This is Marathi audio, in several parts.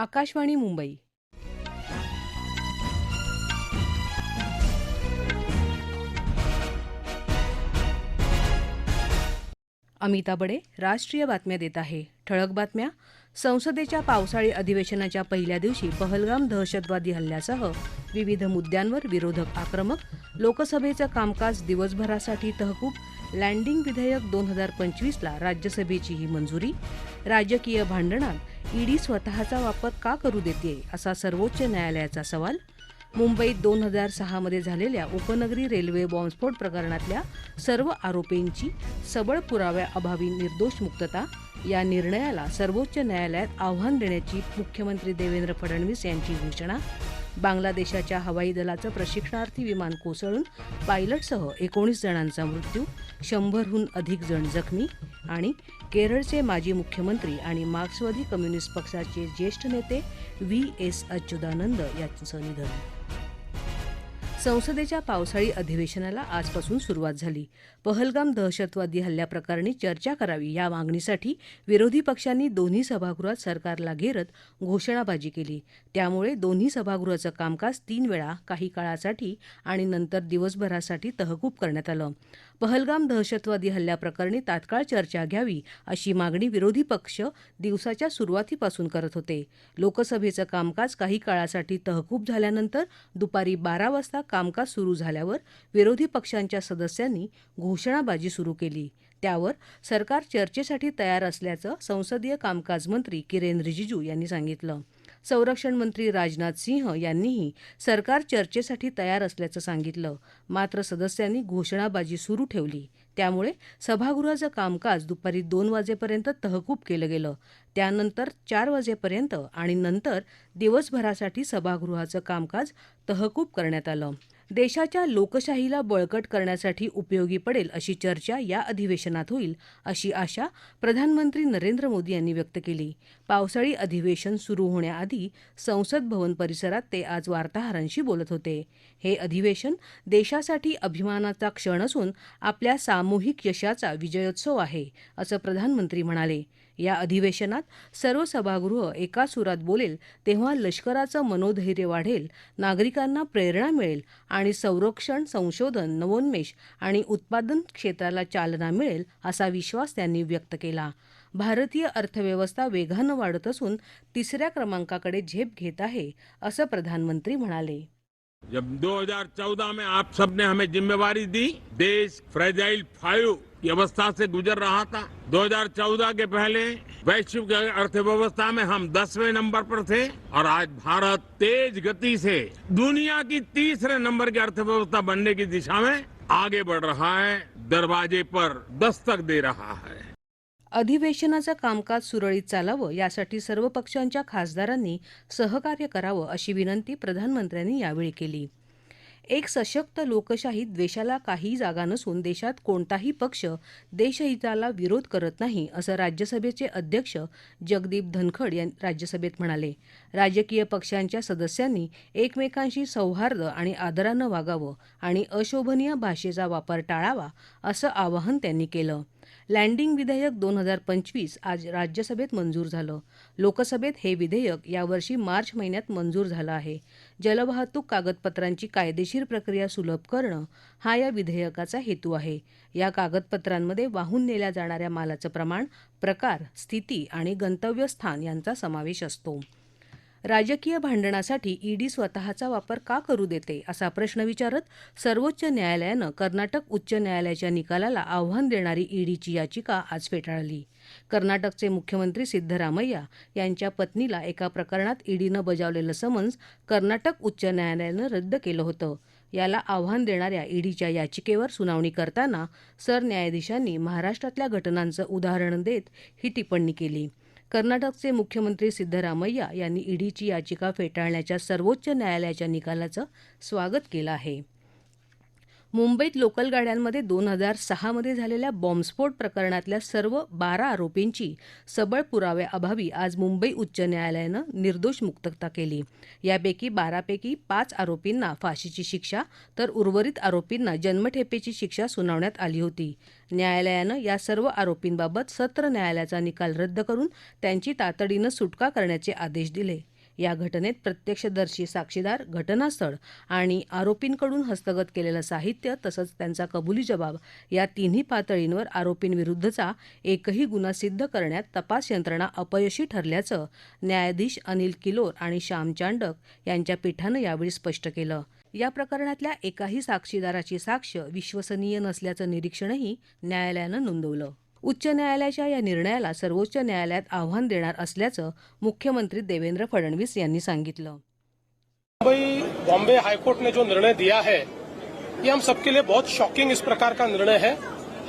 आकाशवाणी मुंबई. अमिता बडे राष्ट्रीय बातम्या देत आहे. ठळक बातम्या. संसदेच्या पावसाळी अधिवेशनाच्या पहिल्या दिवशी पहलगाम दहशतवादी हल्ल्यासह विविध मुद्द्यांवर विरोधक आक्रमक. लोकसभेचं कामकाज दिवसभरासाठी तहकूब. लँडिंग विधेयक दोन हजार पंचवीसला राज्यसभेचीही मंजुरी? राजकीय भांडणात ईडी स्वतःचा वापर का करू देते असा सर्वोच्च न्यायालयाचा सवाल? मुंबईत दोन हजार सहामध्ये झालेल्या उपनगरी रेल्वे बॉम्बस्फोट प्रकरणातल्या सर्व आरोपींची सबळ पुराव्याअभावी निर्दोष मुक्तता? या निर्णयाला सर्वोच्च न्यायालयात आव्हान देण्याची मुख्यमंत्री देवेंद्र फडणवीस यांची घोषणा? बांगलादेशाच्या हवाई दलाचं प्रशिक्षणार्थी विमान कोसळून पायलटसह एकोणीस जणांचा मृत्यू शंभरहून अधिक जण जखमी आणि केरळचे माजी मुख्यमंत्री आणि मार्क्सवादी कम्युनिस्ट पक्षाचे ज्येष्ठ नेते व्ही एस अच्युतानंद यांचं निधन. संसदेच्या पावसाळी अधिवेशनाला आजपासून सुरुवात झाली. पहलगाम दहशतवादी हल्ल्याप्रकरणी चर्चा करावी या मागणीसाठी विरोधी पक्षांनी दोन्ही सभागृहात सरकारला घेरत घोषणाबाजी केली. त्यामुळे दोन्ही सभागृहाचं कामकाज तीन वेळा काही काळासाठी आणि नंतर दिवसभरासाठी तहकूब करण्यात आलं. पहलगाम दहशतवादी हल्ल्याप्रकरणी तात्काळ चर्चा घ्यावी अशी मागणी विरोधी पक्ष दिवसाच्या सुरुवातीपासून करत होते. लोकसभेचं कामकाज काही काळासाठी तहकूब झाल्यानंतर दुपारी बारा वाजता कामकाज सुरू झाल्यावर विरोधी पक्षांच्या सदस्यांनी घोषणाबाजी सुरू केली. त्यावर सरकार चर्चेसाठी तयार असल्याचं संसदीय कामकाज मंत्री किरेन रिजिजू यांनी सांगितलं. संरक्षण मंत्री राजनाथ सिंह यांनीही सरकार चर्चेसाठी तयार असल्याचं सांगितलं. मात्र सदस्यांनी घोषणाबाजी सुरू ठेवली. त्यामुळे सभागृहाचं कामकाज दुपारी दोन वाजेपर्यंत तहकूब केलं गेलं. त्यानंतर चार वाजेपर्यंत आणि नंतर दिवसभरासाठी सभागृहाचं कामकाज तहकूब करण्यात आलं. देशाच्या लोकशाहीला बळकट करण्यासाठी उपयोगी पडेल अशी चर्चा या अधिवेशनात होईल अशी आशा प्रधानमंत्री नरेंद्र मोदी यांनी व्यक्त केली. पावसाळी अधिवेशन सुरू होण्याआधी संसद भवन परिसरात ते आज वार्ताहरांशी बोलत होते. हे अधिवेशन देशासाठी अभिमानाचा क्षण असून आपल्या सामूहिक यशाचा विजयोत्सव आहे असं प्रधानमंत्री म्हणाले. या अधिवेशनात सर्व सभागृह एका सुरात बोलेल तेव्हा लष्कराचं मनोधैर्य वाढेल नागरिकांना प्रेरणा मिळेल आणि संरक्षण संशोधन नवोन्मेष आणि उत्पादन क्षेत्राला चालना मिळेल असा विश्वास त्यांनी व्यक्त केला. भारतीय अर्थव्यवस्था वेगानं वाढत असून तिसऱ्या क्रमांकाकडे झेप घेत आहे असं प्रधानमंत्री म्हणाले. जब 2014 में आप सबने हमें जिम्मेवारी दी, देश फ्रेजाइल फाइव की अवस्था से गुजर रहा था। 2014 के पहले वैश्विक अर्थव्यवस्था में हम दसवें नंबर पर थे और आज भारत तेज गति से दुनिया की तीसरे नंबर की अर्थव्यवस्था बनने की दिशा में आगे बढ़ रहा है, दरवाजे पर दस्तक दे रहा है। अधिवेशनाचं कामकाज सुरळीत चालावं यासाठी सर्व पक्षांच्या खासदारांनी सहकार्य करावं अशी विनंती प्रधानमंत्र्यांनी यावेळी केली. एक सशक्त लोकशाहीत द्वेषाला काही जागा नसून देशात कोणताही पक्ष देशहिताला विरोध करत नाही असं राज्यसभेचे अध्यक्ष जगदीप धनखड यां राज्यसभेत म्हणाले. राजकीय पक्षांच्या सदस्यांनी एकमेकांशी सौहार्द आणि आदरानं वागावं आणि अशोभनीय भाषेचा वापर टाळावा असं आवाहन त्यांनी केलं. लँडिंग विधेयक दोन हजार पंचवीस आज राज्यसभेत मंजूर झालं. लोकसभेत हे विधेयक यावर्षी मार्च महिन्यात मंजूर झालं आहे. जलवाहतूक कागदपत्रांची कायदेशीर प्रक्रिया सुलभ करणं हा या विधेयकाचा हेतू आहे. या कागदपत्रांमध्ये वाहून नेल्या जाणाऱ्या मालाचं प्रमाण प्रकार स्थिती आणि गंतव्यस्थान यांचा समावेश असतो. राजकीय भांडणासाठी ईडी स्वतःचा वापर का करू देते असा प्रश्न विचारत सर्वोच्च न्यायालयानं कर्नाटक उच्च न्यायालयाच्या निकालाला आव्हान देणारी ईडीची याचिका आज फेटाळली. कर्नाटकचे मुख्यमंत्री सिद्धरामय्या यांच्या पत्नीला एका प्रकरणात ईडीनं बजावलेलं समन्स कर्नाटक उच्च न्यायालयानं रद्द केलं होतं. याला आव्हान देणाऱ्या ईडीच्या याचिकेवर सुनावणी करताना सरन्यायाधीशांनी महाराष्ट्रातल्या घटनांचं उदाहरण देत ही टिप्पणी केली. कर्नाटकचे मुख्यमंत्री सिद्धरामय्या यांनी ईडीची याचिका फेटाळण्याच्या सर्वोच्च न्यायालयाच्या निकालाचं स्वागत केलं आहे. मुंबईत लोकल गाड्यांमध्ये दोन हजार सहामध्ये झालेल्या बॉम्बस्फोट प्रकरणातल्या सर्व बारा आरोपींची सबळ पुराव्याअभावी आज मुंबई उच्च न्यायालयानं निर्दोष मुक्तता केली. यापैकी बारापैकी पाच आरोपींना फाशीची शिक्षा तर उर्वरित आरोपींना जन्मठेपेची शिक्षा सुनावण्यात आली होती. न्यायालयानं या सर्व आरोपींबाबत सत्र न्यायालयाचा निकाल रद्द करून त्यांची तातडीनं सुटका करण्याचे आदेश दिले. या घटनेत प्रत्यक्षदर्शी साक्षीदार घटनास्थळ आणि आरोपींकडून हस्तगत केलेलं साहित्य तसंच त्यांचा कबुली जबाब या तिन्ही पातळींवर आरोपींविरुद्धचा एकही गुन्हा सिद्ध करण्यात तपास यंत्रणा अपयशी ठरल्याचं न्यायाधीश अनिल किलोर आणि श्याम चांडक यांच्या पीठानं यावेळी स्पष्ट केलं. या प्रकरणातल्या एकाही साक्षीदाराची साक्ष विश्वसनीय नसल्याचं निरीक्षणही न्यायालयानं नोंदवलं. उच्च न्यायालयाच्या या निर्णयाला सर्वोच्च न्यायालयात आव्हान देणार असल्याचं मुख्यमंत्री देवेंद्र फडणवीस यांनी सांगितलं. मुंबई बॉम्बे हाईकोर्ट ने जो निर्णय दिया है ये हम सबके लिए बहुत शॉकिंग इस प्रकार का निर्णय है।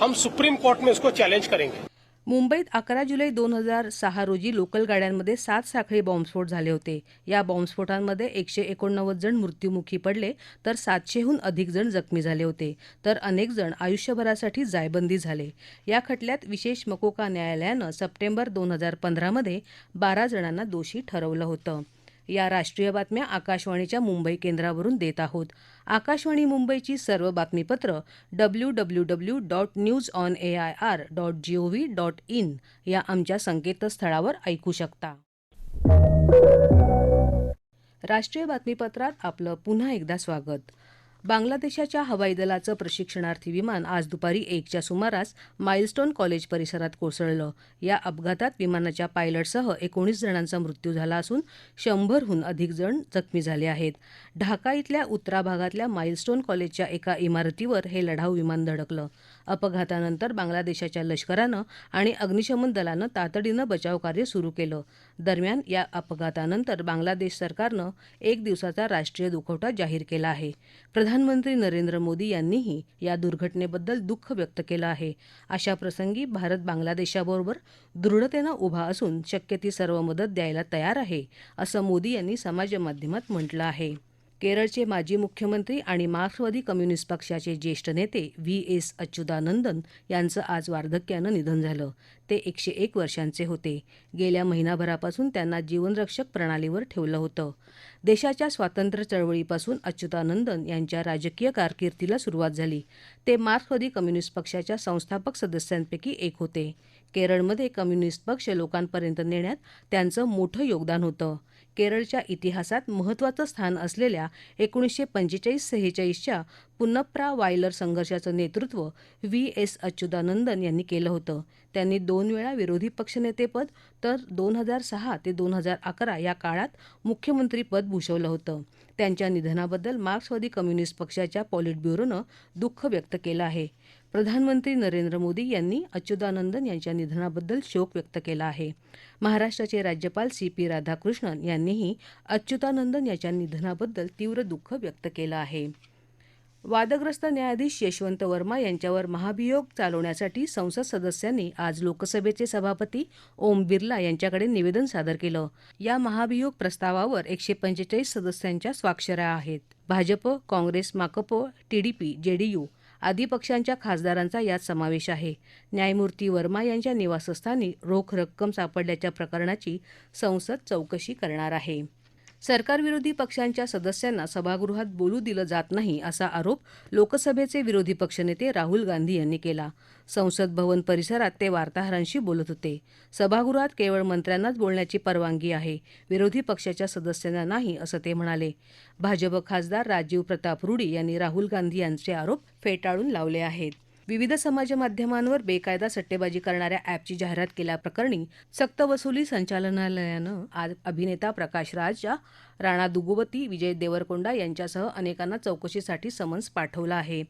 हम सुप्रीम कोर्ट में इसको चैलेंज करेंगे। मुंबईत अकरा जुलै दोन हजार सहा रोजी लोकल गाड्यांमध्ये सात साखळी बॉम्बस्फोट झाले होते. या बॉम्बस्फोटांमध्ये एकशे एकोणनव्वद जण मृत्युमुखी पडले तर सातशेहून अधिक जण जखमी झाले होते तर अनेक जण आयुष्यभरासाठी जायबंदी झाले. या खटल्यात विशेष मकोका न्यायालयानं सप्टेंबर दोन हजार पंधरामध्ये बारा जणांना दोषी ठरवलं होतं. या राष्ट्रीय बातम्या आकाशवाणीच्या मुंबई केंद्रावरून देत आहोत. आकाशवाणी मुंबईची सर्व बातमीपत्र W W W dot news on A I R dot G O V dot in या आमच्या संकेतस्थळावर ऐकू शकता. राष्ट्रीय बातमीपत्रात आपलं पुन्हा एकदा स्वागत. बांगलादेशाच्या हवाई दलाचं प्रशिक्षणार्थी विमान आज दुपारी एकच्या सुमारास माइलस्टोन कॉलेज परिसरात कोसळलं. या अपघातात विमानाच्या पायलटसह एकोणीस जणांचा मृत्यू झाला असून शंभरहून अधिक जण जखमी झाले आहेत. ढाका इथल्या उत्तरा भागातल्या माइलस्टोन कॉलेजच्या एका इमारतीवर हे लढाऊ विमान धडकलं. अपघातानंतर बांगलादेशाच्या लष्करानं आणि अग्निशमन दलानं तातडीनं बचावकार्य सुरू केलं. दरम्यान या अपघातानंतर बांगलादेश सरकारनं एक दिवसाचा राष्ट्रीय दुखवटा जाहीर केला आहे. प्रधानमंत्री नरेंद्र मोदी यांनीही या दुर्घटनेबद्दल दुःख व्यक्त केलं आहे. अशा प्रसंगी भारत बांगलादेशाबरोबर दृढतेनं उभा असून शक्य ती सर्व मदत द्यायला तयार आहे असं मोदी यांनी समाजमाध्यमात म्हटलं आहे. केरळचे माजी मुख्यमंत्री आणि मार्क्सवादी कम्युनिस्ट पक्षाचे ज्येष्ठ नेते व्ही एस अच्युतानंदन यांचं आज वार्धक्यानं निधन झालं. ते एकशे एक वर्षांचे होते. गेल्या महिनाभरापासून त्यांना जीवनरक्षक प्रणालीवर ठेवलं होतं. देशाच्या स्वातंत्र्य चळवळीपासून अच्युतानंदन यांच्या राजकीय कारकिर्दीला सुरुवात झाली. ते मार्क्सवादी कम्युनिस्ट पक्षाच्या संस्थापक सदस्यांपैकी एक होते. केरळमध्ये कम्युनिस्ट पक्ष लोकांपर्यंत नेण्यात त्यांचं मोठं योगदान होतं. केरळच्या इतिहासात महत्त्वाचं स्थान असलेल्या एकोणीसशे पंचेचाळीस सेहेचाळीसच्या पुन्नप्रा वायलर संघर्षाचं नेतृत्व व्ही एस अच्युतानंदन यांनी केलं होतं. त्यांनी दोन वेळा विरोधी पक्षनेतेपद तर दोन हजार सहा ते दोन हजार अकरा या काळात मुख्यमंत्रीपद भूषवलं होतं. त्यांच्या निधनाबद्दल मार्क्सवादी कम्युनिस्ट पक्षाच्या पॉलिट ब्युरोनं दुःख व्यक्त केलं आहे. प्रधानमंत्री नरेंद्र मोदी यांनी अच्युतानंदन यांच्या निधनाबद्दल शोक व्यक्त केला आहे. महाराष्ट्राचे राज्यपाल सी पी राधाकृष्णन यांनीही अच्युतानंदन यांच्या निधनाबद्दल तीव्र दुःख व्यक्त केलं आहे. वादग्रस्त न्यायाधीश यशवंत वर्मा यांच्यावर महाभियोग चालवण्यासाठी संसद सदस्यांनी आज लोकसभेचे सभापती ओम बिर्ला यांच्याकडे निवेदन सादर केलं. या महाभियोग प्रस्तावावर एकशे पंचेचाळीस सदस्यांच्या स्वाक्षऱ्या आहेत. भाजप काँग्रेस माकप टीडीपी जेडीयू आदी पक्षांच्या खासदारांचा यात समावेश आहे. न्यायमूर्ती वर्मा यांच्या निवासस्थानी रोख रक्कम सापडल्याच्या प्रकरणाची संसद चौकशी करणार आहे. सरकारविरोधी पक्षांच्या सदस्यांना सभागृहात बोलू दिलं जात नाही असा आरोप लोकसभेचे विरोधी पक्षनेते राहुल गांधी यांनी केला. संसद भवन परिसरात ते वार्ताहरांशी बोलत होते. सभागृहात केवळ मंत्र्यांनाच बोलण्याची परवानगी आहे. विरोधी पक्षाच्या सदस्यांना नाही असं ते म्हणाले. भाजप खासदार राजीव प्रताप रुडी यांनी राहुल गांधी यांचे आरोप फेटाळून लावले आहेत. विविध समाजमाध्यमांवर बेकायदा सट्टेबाजी करणाऱ्या ॲपची जाहिरात केल्याप्रकरणी सक्तवसुली संचालनालयानं आज अभिनेता प्रकाश राजच्या राणा दुगुवती विजय देवरकोंडा यांच्यासह अनेकांना चौकशीसाठी समन्स पाठवलं आहे.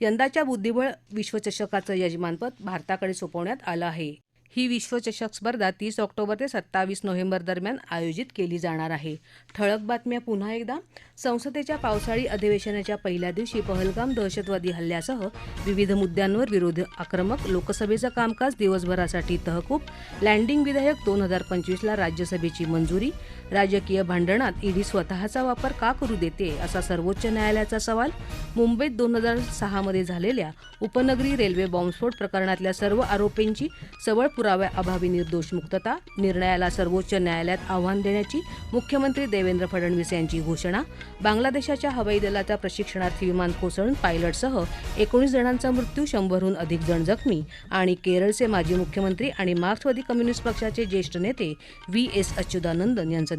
यंदाच्या बुद्धिबळ विश्वचषकाचं यजमानपद भारताकडे सोपवण्यात आलं आहे. ही विश्वचषक स्पर्धा तीस ऑक्टोबर ते सत्तावीस नोव्हेंबर दरम्यान आयोजित केली जाणार आहे. ठळक बातम्या पुन्हा एकदा. संसदेच्या पावसाळी अधिवेशनाच्या पहिल्या दिवशी पहलगाम दहशतवादी हल्ल्यासह विविध मुद्द्यांवर विरोध आक्रमक लोकसभेचं कामकाज दिवसभरासाठी तहकूब लँडिंग विधेयक दोन हजार पंचवीसला राज्यसभेची मंजुरी राजकीय भांडणात ईडी स्वतःचा वापर का करू देते असा सर्वोच्च न्यायालयाचा सवाल मुंबईत दोन हजार सहामध्ये झालेल्या उपनगरी रेल्वे बॉम्बस्फोट प्रकरणातल्या सर्व आरोपींची सबळ पुराव्याअभावी निर्दोष मुक्तता निर्णयाला सर्वोच्च न्यायालयात आव्हान देण्याची मुख्यमंत्री देवेंद्र फडणवीस यांची घोषणा बांगलादेशाच्या हवाई दलाचा प्रशिक्षणार्थी विमान कोसळून पायलटसह एकोणीस जणांचा मृत्यू शंभरहून अधिक जण जखमी आणि केरळचे माजी मुख्यमंत्री आणि मार्क्सवादी कम्युनिस्ट पक्षाचे ज्येष्ठ नेते व्ही एस अच्युतानंदन यांचं